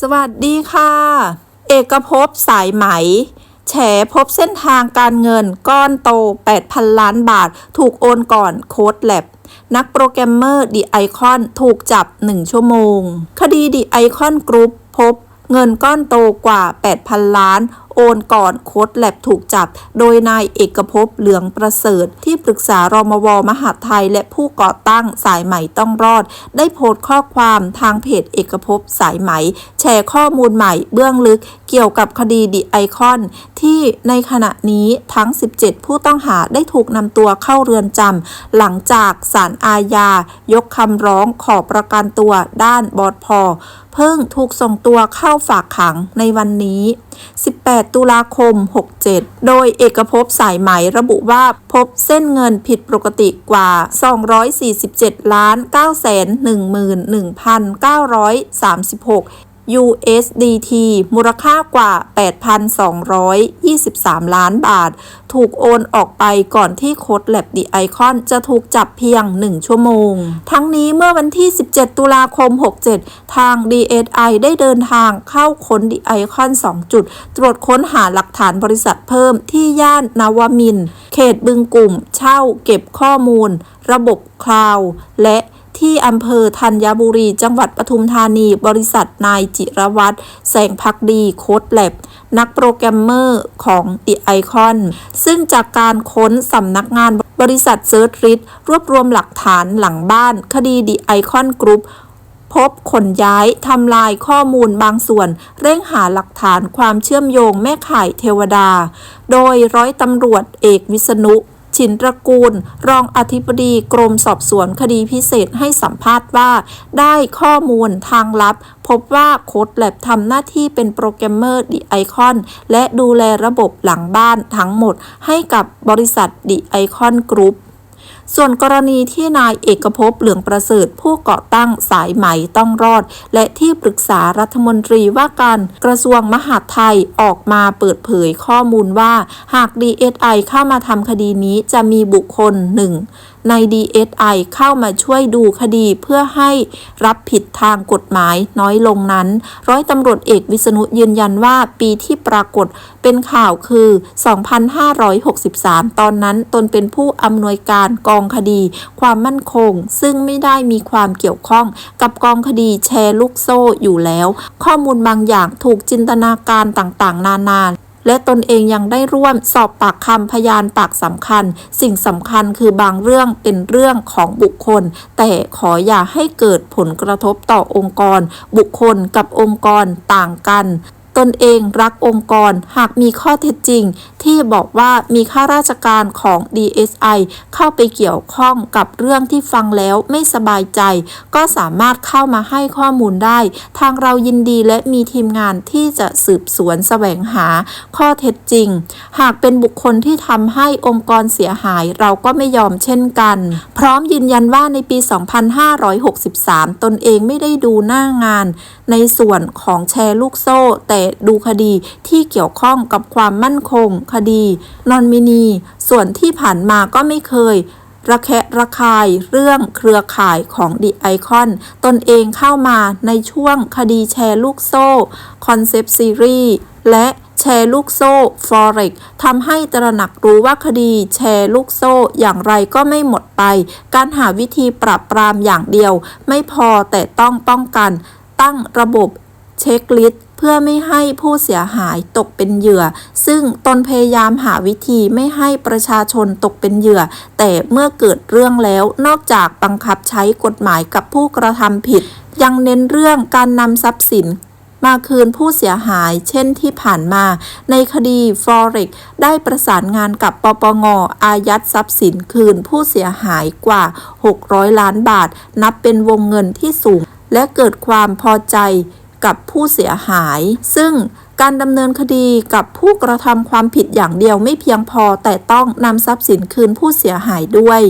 สวัสดีค่ะ เอกภพสายไหม แฉพบเส้นทางการเงินก้อนโต 8,000 ล้านบาท ถูกโอนก่อนโค้ดแลบนักโปรแกรมเมอร์ดีไอคอนถูกจับ 1 ชั่วโมง คดีดีไอคอนกรุ๊ปพบเงินก้อนโตกว่า 8,000 ล้าน โอนก่อนโค้ดแลบถูกจับ โดยนายเอกภพเหลืองประเสริฐ ที่ปรึกษารมวมหาไทย และผู้ก่อตั้งสายไหม่ต้องรอด ได้โพสต์ข้อความทางเพจเอกภพสายไหม แชร์ข้อมูลใหม่เบื้องลึกเกี่ยวกับคดีดิไอคอน ที่ในขณะนี้ทั้ง 17 ผู้ต้องหาได้ถูกนำตัวเข้าเรือนจำหลังจากศาลอาญายกคำร้องขอประกันตัวด้านบอดพอ เพิ่งถูกส่งตัวเข้าฝากขังในวันนี้ 18 ตุลาคม 67 โดยเอกภพสายไหมระบุว่าพบเส้นเงินผิดปกติกว่า 247 ล้าน911,936 USDT มูลค่ากว่า 8,223 ล้านบาท ถูกโอนออกไปก่อนที่โค้ดแลบดีไอคอนจะถูกจับเพียง 1 ชั่วโมง ทั้งนี้เมื่อวันที่ 17 ตุลาคม 67 ทาง DSI ได้เดินทางเข้าค้นดีไอคอน 2 จุด ตรวจค้นหาหลักฐานบริษัทเพิ่มที่ย่านนาวมิน เขตบึงกลุ่ม เช่าเก็บข้อมูล ระบบคลาวด์และ ที่อำเภอธัญบุรี จังหวัดปทุมธานี บริษัทนายจิรวัตรแสงพักดีโค้ดแลบนักโปรแกรมเมอร์ของ The Icon ซึ่งจากการค้นสำนักงานบริษัทเซิร์ชริดรวบรวมหลักฐานหลังบ้าน คดี The Icon Group พบขนย้ายทำลายข้อมูลบางส่วน เร่งหาหลักฐานความเชื่อมโยงแม่ข่ายเทวดา โดยร้อยตำรวจเอกวิษณุ ชินตระกูล รองอธิบดีกรมสอบสวนคดีพิเศษให้สัมภาษณ์ว่า ได้ข้อมูลทางลับ พบว่าโค้ดแลบทำหน้าที่เป็นโปรแกรมเมอร์ดีไอคอนและดูแลระบบหลังบ้านทั้งหมดให้กับบริษัทดีไอคอนกรุ๊ป ส่วนกรณีที่นายเอกภพเหลืองประเสริฐผู้ก่อตั้งสายไหมต้องรอด และที่ปรึกษารัฐมนตรีว่าการกระทรวงมหาดไทยออกมาเปิดเผยข้อมูลว่า หาก DSI เข้ามาทำคดีนี้จะมีบุคคลหนึ่งใน DSI เข้ามาช่วยดูคดีเพื่อให้รับผิด ทางกฎหมายน้อยลงนั้น ร้อยตำรวจเอกวิษณุยืนยันว่าปีที่ปรากฏเป็นข่าวคือ 2563 ตอนนั้นตนเป็นผู้อำนวยการกองคดี ความมั่นคง ซึ่งไม่ได้มีความเกี่ยวข้องกับกองคดีแชร์ลูกโซ่อยู่แล้ว ข้อมูลบางอย่างถูกจินตนาการต่างๆ นานา และตนเองยังได้ร่วมสอบปากคำพยานปากสำคัญ สิ่งสำคัญคือบางเรื่องเป็นเรื่องของบุคคล แต่ขออย่าให้เกิดผลกระทบต่อองค์กร บุคคลกับองค์กรต่างกัน ตนเองรักองค์กร หากมีข้อเท็จจริง ที่บอกว่ามีข้าราชการของ DSI เข้าไปเกี่ยวข้องกับเรื่องที่ฟังแล้วไม่สบายใจ ก็สามารถเข้ามาให้ข้อมูลได้ ทางเรายินดีและมีทีมงานที่จะสืบสวนแสวงหาข้อเท็จจริง หากเป็นบุคคลที่ทำให้องค์กรเสียหายเราก็ไม่ยอมเช่นกัน พร้อมยืนยันว่าในปี 2563 ตนเองไม่ได้ดูหน้างาน ในส่วนของแชร์ลูกโซ่แต่ดูคดีที่เกี่ยวข้องกับความมั่นคง คดี นอนมินี ส่วนที่ผ่านมาก็ไม่เคยระแคะระคายเรื่องเครือข่ายของดิไอคอน ตนเองเข้ามาในช่วงคดีแชร์ลูกโซ่คอนเซปต์ซีรีส์และแชร์ลูกโซ่ Forex ทำให้ตระหนักรู้ว่าคดีแชร์ลูกโซ่อย่างไรก็ไม่หมดไป การหาวิธีปราบปรามอย่างเดียว ไม่พอแต่ต้องป้องกัน ตั้งระบบเช็คลิสต์ เพื่อไม่ให้ผู้เสียหายตกเป็นเหยื่อ ซึ่งตนพยายามหาวิธีไม่ให้ประชาชนตกเป็นเหยื่อ แต่เมื่อเกิดเรื่องแล้วนอกจากบังคับใช้กฎหมายกับผู้กระทำผิด ยังเน้นเรื่องการนำทรัพย์สินมาคืนผู้เสียหายเช่นที่ผ่านมา ในคดี Forex ได้ประสานงานกับปปงอายัดทรัพย์สินคืนผู้เสียหายกว่า 600 ล้านบาท นับเป็นวงเงินที่สูง และเกิดความพอใจ กับผู้เสียหาย ซึ่งการดำเนินคดีกับผู้กระทำความผิดอย่างเดียวไม่เพียงพอแต่ต้องนำทรัพย์สินคืนผู้เสียหายด้วย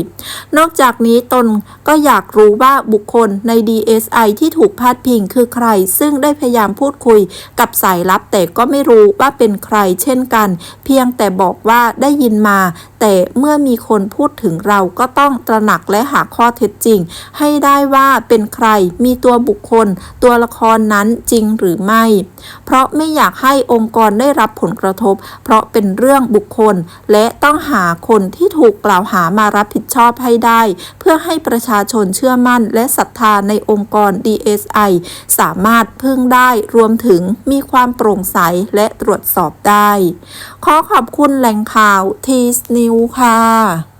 นอกจากนี้ตนก็อยากรู้ว่าบุคคลใน DSI ที่ถูกพาดพิงคือใคร ซึ่งได้พยายามพูดคุยกับสายลับแต่ก็ไม่รู้ว่าเป็นใครเช่นกัน เพียงแต่บอกว่าได้ยินมาแต่เมื่อมีคนพูดถึงเราก็ต้องตระหนักและหาข้อเท็จจริง ให้ได้ว่าเป็นใครมีตัวบุคคล ตัวละครนั้นจริงหรือไม่ เพราะไม่อยากให้องค์กรได้รับผลกระทบ เพราะเป็นเรื่องบุคคล และต้องหาคนที่ถูกกล่าวหามารับผิดชอบให้ได้ เพื่อให้ประชาชนเชื่อมั่น และศรัทธาในองค์กร DSI สามารถพึ่งได้รวมถึงมีความโปร่งใสและตรวจสอบได้ ขอขอบคุณแหล่งข่าวทีสนิวค่ะ